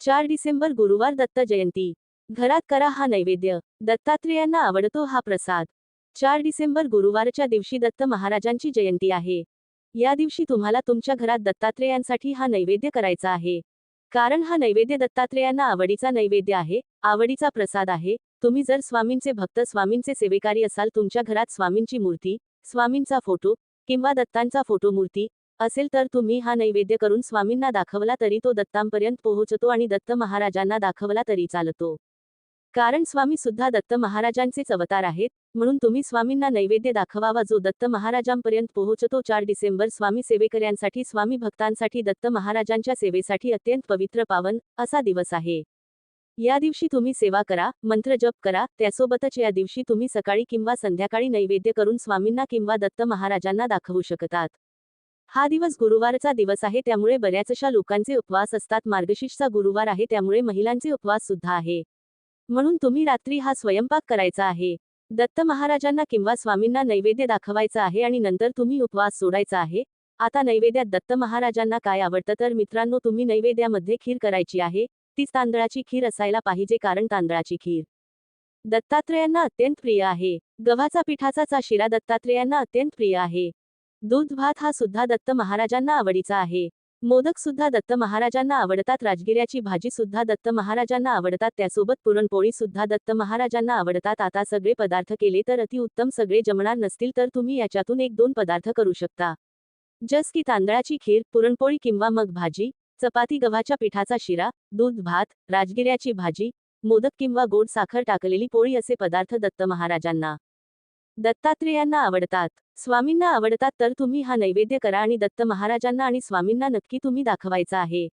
चार डिसेंबर गुरुवार दत्त जयंती. घरात करा हा नैवेद्य. दत्तात्रेयांना आवडतो हा प्रसाद. चार डिसेंबर गुरुवारच्या दिवशी दत्त महाराजांची जयंती आहे. या दिवशी तुम्हाला तुमच्या घरात दत्तात्रेयांसाठी हा नैवेद्य करायचा आहे. कारण हा नैवेद्य दत्तात्रेयांना आवडीचा नैवेद्य आहे आवडीचा प्रसाद आहे. तुम्ही जर स्वामींचे भक्त स्वामींचे सेवेकारी असाल तुमच्या घरात स्वामींची मूर्ती स्वामींचा फोटो किंवा दत्तांचा फोटो मूर्ती असेल तर तुम्ही हा नैवेद्य करून स्वामींना दाखवला तरी तो दत्तांपर्यंत पोहोचतो आणि दत्त महाराजांना दाखवला तरी चालतो. कारण स्वामी सुद्धा दत्त महाराजांचेच अवतार आहेत म्हणून तुम्ही स्वामींना नैवेद्य दाखवावा जो दत्त महाराजांपर्यंत पोहोचतो. चार डिसेंबर स्वामी सेवेकऱ्यांसाठी स्वामी भक्तांसाठी दत्त महाराजांच्या सेवेसाठी अत्यंत पवित्र पावन असा दिवस आहे. या दिवशी तुम्ही सेवा करा मंत्र जप करा त्यासोबतच या दिवशी तुम्ही सकाळी किंवा संध्याकाळी नैवेद्य करून स्वामींना किंवा दत्त महाराजांना दाखवू शकतात. हा दिवस गुरुवारचा दिवस आहे त्यामुळे बऱ्याचशा लोकांचे उपवास असतात. मार्गशीर्षचा गुरुवार आहे त्यामुळे महिलांचे उपवास सुद्धा आहे. म्हणून तुम्ही रात्री हा स्वयंपाक करायचा आहे. दत्त महाराजांना किंवा स्वामींना नैवेद्य दाखवायचा आहे आणि नंतर तुम्ही उपवास सोडायचा आहे. आता नैवेद्यात दत्त महाराजांना काय आवडतं? तर मित्रांनो तुम्ही नैवेद्यामध्ये खीर करायची आहे. तीच तांदळाची खीर असायला पाहिजे कारण तांदळाची खीर दत्तात्रेयांना अत्यंत प्रिय आहे. गव्हाचा पिठाचा शिरा दत्तात्रेयांना अत्यंत प्रिय आहे. दूध भात हा सुद्धा दत्त महाराजांना आवडीचा आहे. मोदक सुद्धा दत्त महाराजांना आवडतात. राजगिऱ्याची भाजी सुद्धा दत्त महाराजांना आवडतात. त्यासोबत पुरणपोळी सुद्धा दत्त महाराजांना आवडतात. आता सगळे पदार्थ केले तर अतिउत्तम सगळे जमणार नसतील तर तुम्ही याच्यातून एक दोन पदार्थ करू शकता. जस की तांदळाची खीर पुरणपोळी किंवा मग भाजी चपाती गव्हाच्या पिठाचा शिरा दूध भात राजगिऱ्याची भाजी मोदक किंवा गोड साखर टाकलेली पोळी असे पदार्थ दत्त महाराजांना दत्तात्रेयांना आवडतात. स्वामींना आवडतात तर तुम्ही हा नैवेद्य करा आणि दत्त महाराजांना आणि स्वामींना नक्की तुम्ही दाखवायचा आहे.